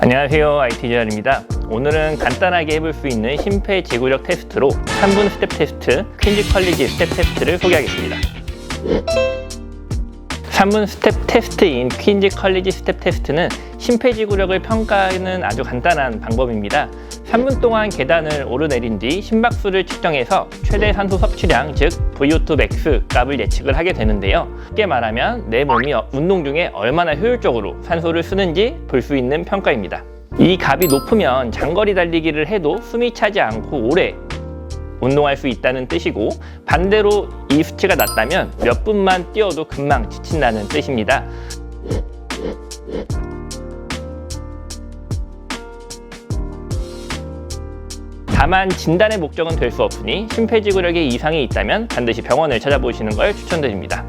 안녕하세요 IT재활입니다. 오늘은 간단하게 해볼 수 있는 심폐지구력 테스트로 3분 스텝 테스트 퀸즈 컬리지 스텝 테스트를 소개하겠습니다. 3분 스텝 테스트인 퀸즈 컬리지 스텝 테스트는 심폐지구력을 평가하는 아주 간단한 방법입니다 3분 동안 계단을 오르내린 뒤 심박수를 측정해서 최대 산소 섭취량 즉 VO2 max 값을 예측을 하게 되는데요 쉽게 말하면 내 몸이 운동 중에 얼마나 효율적으로 산소를 쓰는지 볼 수 있는 평가입니다 이 값이 높으면 장거리 달리기를 해도 숨이 차지 않고 오래 운동할 수 있다는 뜻이고 반대로 이 수치가 낮다면 몇 분만 뛰어도 금방 지친다는 뜻입니다. 다만 진단의 목적은 될 수 없으니 심폐지구력에 이상이 있다면 반드시 병원을 찾아보시는 걸 추천드립니다.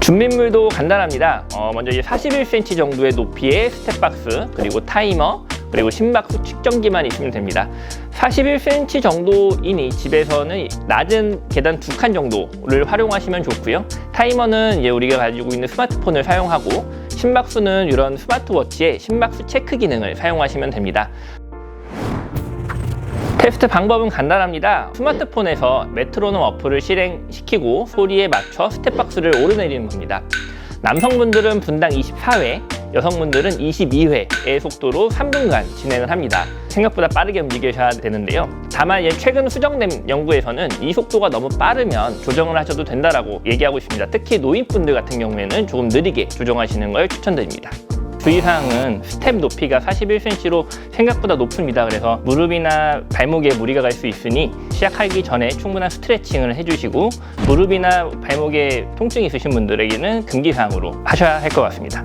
준비물도 간단합니다. 어, 먼저 이제 41cm 정도의 높이의 스텝박스, 그리고 타이머, 그리고 심박수 측정기만 있으면 됩니다. 41cm 정도이니 집에서는 낮은 계단 두 칸 정도를 활용하시면 좋고요. 타이머는 이제 우리가 가지고 있는 스마트폰을 사용하고 심박수는 이런 스마트워치의 심박수 체크 기능을 사용하시면 됩니다. 테스트 방법은 간단합니다. 스마트폰에서 메트로놈 어플을 실행시키고 소리에 맞춰 스텝박스를 오르내리는 겁니다. 남성분들은 분당 24회, 여성분들은 22회의 속도로 3분간 진행을 합니다. 생각보다 빠르게 움직이셔야 되는데요. 다만 최근 수정된 연구에서는 이 속도가 너무 빠르면 조정을 하셔도 된다라고 얘기하고 있습니다. 특히 노인분들 같은 경우에는 조금 느리게 조정하시는 걸 추천드립니다. 주의사항은 스텝 높이가 41cm로 생각보다 높습니다. 그래서 무릎이나 발목에 무리가 갈 수 있으니 시작하기 전에 충분한 스트레칭을 해주시고 무릎이나 발목에 통증이 있으신 분들에게는 금기사항으로 하셔야 할 것 같습니다.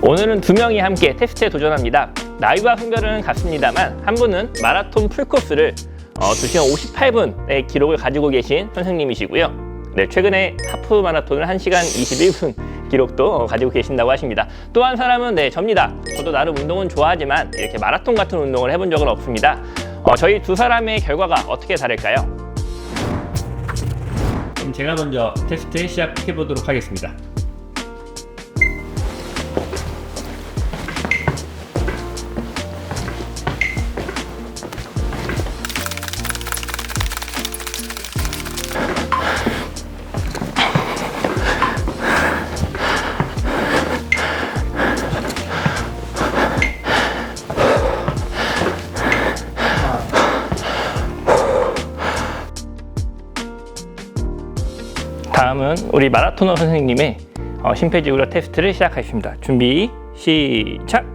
오늘은 두 명이 함께 테스트에 도전합니다. 나이와 성별은 같습니다만 한 분은 마라톤 풀코스를 어, 2시간 58분의 기록을 가지고 계신 선생님이시고요. 네, 최근에 하프 마라톤을 1시간 21분 기록도 어, 가지고 계신다고 하십니다. 또 한 사람은 네, 접니다. 저도 나름 운동은 좋아하지만 이렇게 마라톤 같은 운동을 해본 적은 없습니다. 어, 저희 두 사람의 결과가 어떻게 다를까요? 그럼 제가 먼저 테스트 시작해 보도록 하겠습니다. 다음은 우리 마라토너 선생님의 어, 심폐지구력 테스트를 시작하겠습니다. 준비 시작.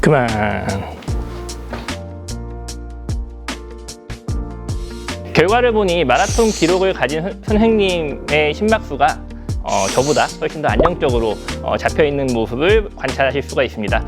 그만. 결과를 보니 마라톤 기록을 가진 선- 선생님의 심박수가 어, 저보다 훨씬 더 안정적으로 어, 잡혀 있는 모습을 관찰하실 수가 있습니다.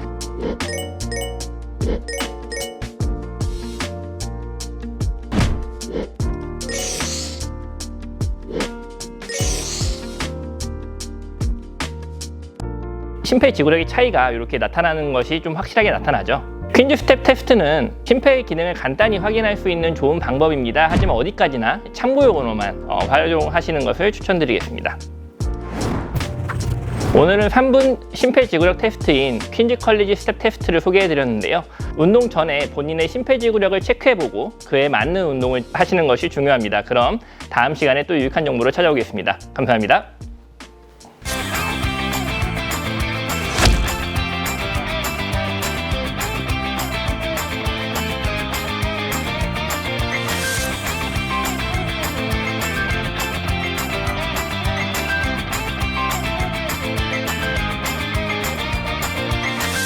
심폐지구력의 차이가 이렇게 나타나는 것이 좀 확실하게 나타나죠. 퀸즈 스텝 테스트는 심폐의 기능을 간단히 확인할 수 있는 좋은 방법입니다. 하지만 어디까지나 참고용으로만 어, 활용하시는 것을 추천드리겠습니다. 오늘은 3분 심폐지구력 테스트인 퀸즈 컬리지 스텝 테스트를 소개해드렸는데요. 운동 전에 본인의 심폐지구력을 체크해보고 그에 맞는 운동을 하시는 것이 중요합니다. 그럼 다음 시간에 또 유익한 정보를 찾아오겠습니다. 감사합니다.